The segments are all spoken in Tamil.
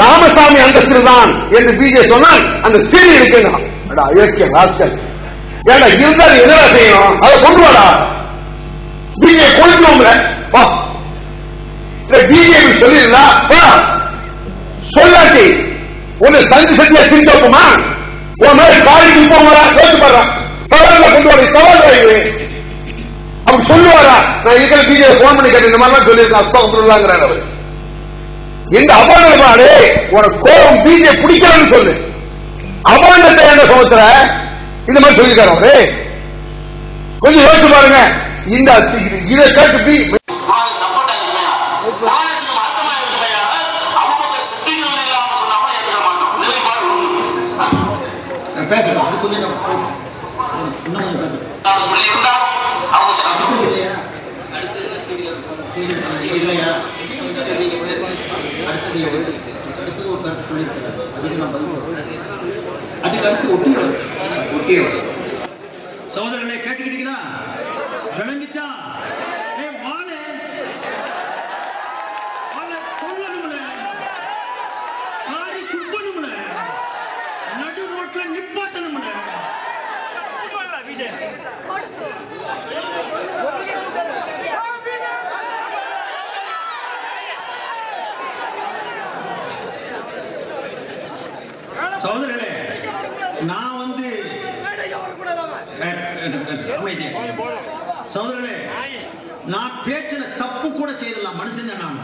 ராமசாமி அந்தஸ்தில் தான் என்று பிஜே சொன்னால் அந்த சீரி இருக்குன்னா அடா இயற்கை ராஸ்கல் ஏடா இருந்தால் என்னடா செய்யணும்? அதை கொண்டு வாடா. பிஜே கொளுத்துவோம்ல வா. இந்த பிஜேபி சொல்லிருந்தா வா. சொல்லாட்டி உன்னை சந்தி சந்தியா சிரிக்க வைப்போமா? உன் மேல காலிக்கு போவாரா கேட்டு பாடுறான் சவால்ல கொண்டு வர சவால் வாய்வு அப்படி சொல்லுவாரா? நான் இருக்கிற பிஜே போன் பண்ணி கேட்டேன். இந்த மாதிரிலாம் சொல்லியிருக்கேன். அப்பா கொடுக்கலாங்கிறார் அவர். இந்த அபாண்டமாடு உனக்கு கோபம் பிஜே பிடிக்கலன்னு சொல்லு. அபாண்டத்தை என்ன சுமத்துற இந்த மாதிரி சொல்லிருக்காரு அவரு. கொஞ்சம் யோசிச்சு பாருங்க. இந்த இதை கேட்டு பி குரானுக்கு சப்போர்ட்டா இருக்குமையா குரானுக்கு அர்த்தமா இருக்குமையா அபூபக்கர் சித்திகள் இல்லாம சொன்னா கூட ஏத்துக்க மாட்டோம் நிலைப்பாடு ஒண்ணு பேசணும் அது கொஞ்சம் நம்ம- இன்னும் கொஞ்சம் பேசணும் நான் சொல்லியிருந்தா அவங்க. இல்லையா இல்லையா அடுத்தது எது? அடுத்தது ஒரு கருத்து சொல்லியிருக்கிறார் அதுக்கு நான் பதில் அதுக்கு அடுத்து சகோதரர்களே கேட்டுக்கிட்டீங்களா விளங்கிச்சா சகோதரர்களே நான் வந்து அஹ், சகோதரர்களே நான் பேச்சின தப்பு கூட செய்யலாம் மனுஷன் நான்.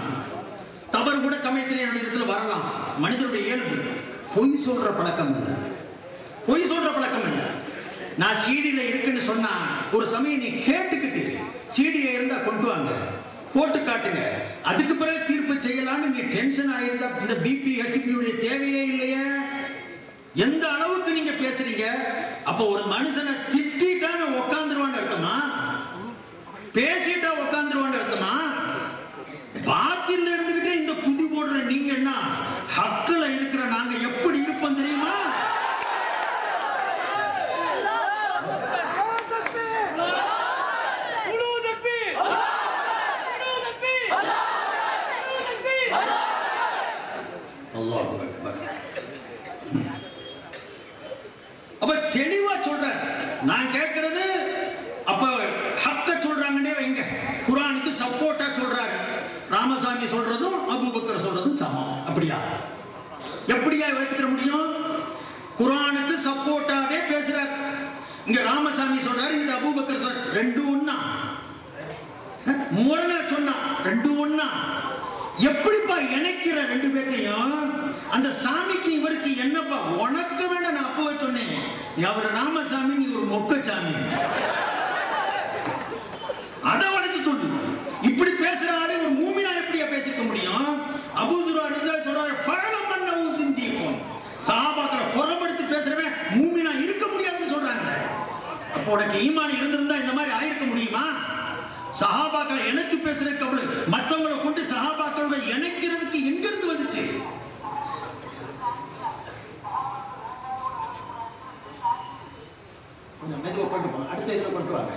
தவறு கூட சமயத்தில் என்னுடைய இடத்துல வரலாம். மனிதனுடைய இயல்பு. பொய் சொல்ற பழக்கம் இல்லை. பொய் சொல்ற பழக்கம் இல்லை. நான் சீடியில இருக்குன்னு சொன்னா ஒரு சமயம் நீ கேட்டுக்கிட்டு சீடியை இருந்தா கொண்டு வாங்க. போட்டு காட்டுங்க. அதுக்கு பிறகு தீர்ப்பு செய்யலாம்னு நீ டென்ஷன் ஆகியிருந்தா இந்த பிபி ஹெச்பியுடைய தேவையே இல்லையா. எந்த அளவுக்கு நீங்க பேசுறீங்க? அப்ப ஒரு மனுஷனை திட்டான உட்காந்துருவான்னு அர்த்தமா? பேசிட்டா உட்காந்துருவான்னு அர்த்தமா? பாக்கியில் இருந்துகிட்டே இந்த குதி போடுற நீங்க என்ன ஹக்குல இருக்கிற நாங்க எப்படி இருப்போம் தெரியுமா? அல்லாஹ் அக்பர். அப்ப தெளிவா சொல்றேன் நான் கேட்கறது அப்ப ஹக்க சொல்றாங்கன்னே வைங்க குரானுக்கு சப்போர்ட்டா சொல்றாரு ராமசாமி சொல்றதும் அபுபக்கர் சொல்றதும் சமம். அப்படியா? எப்படியா எடுத்துக்க முடியும்? குரானுக்கு சப்போர்ட்டாவே பேசுறாரு. இங்க ராமசாமி சொல்றாரு இங்க அபுபக்கர் சொல்றாரு ரெண்டு ஒண்ணா. முரண சொன்னா ரெண்டு ஒண்ணா. எப்படிப்பா இணைக்கிற ரெண்டு பேர்த்தையும்? அந்த சாமிக்கு இவருக்கு என்னப்பா உனக்கு வேண்டாம் நான் அப்பவே சொன்னேன். அவர் ராமசாமி நீ ஒரு மொக்க சாமி. உனக்கு ஈமான் இருந்திருந்தா இந்த மாதிரி ஆயிருக்க முடியுமா? சஹாபாக்களை இணைச்சு பேசுறதுக்கு அவ்வளவு மத்தவங்களை கொண்டு சஹாபாக்களோட இணைக்கிறதுக்கு எங்கிருந்து வந்துச்சு? கொஞ்சம் மெதுவா கொண்டு போங்க அடுத்த இதில் கொண்டு வாங்க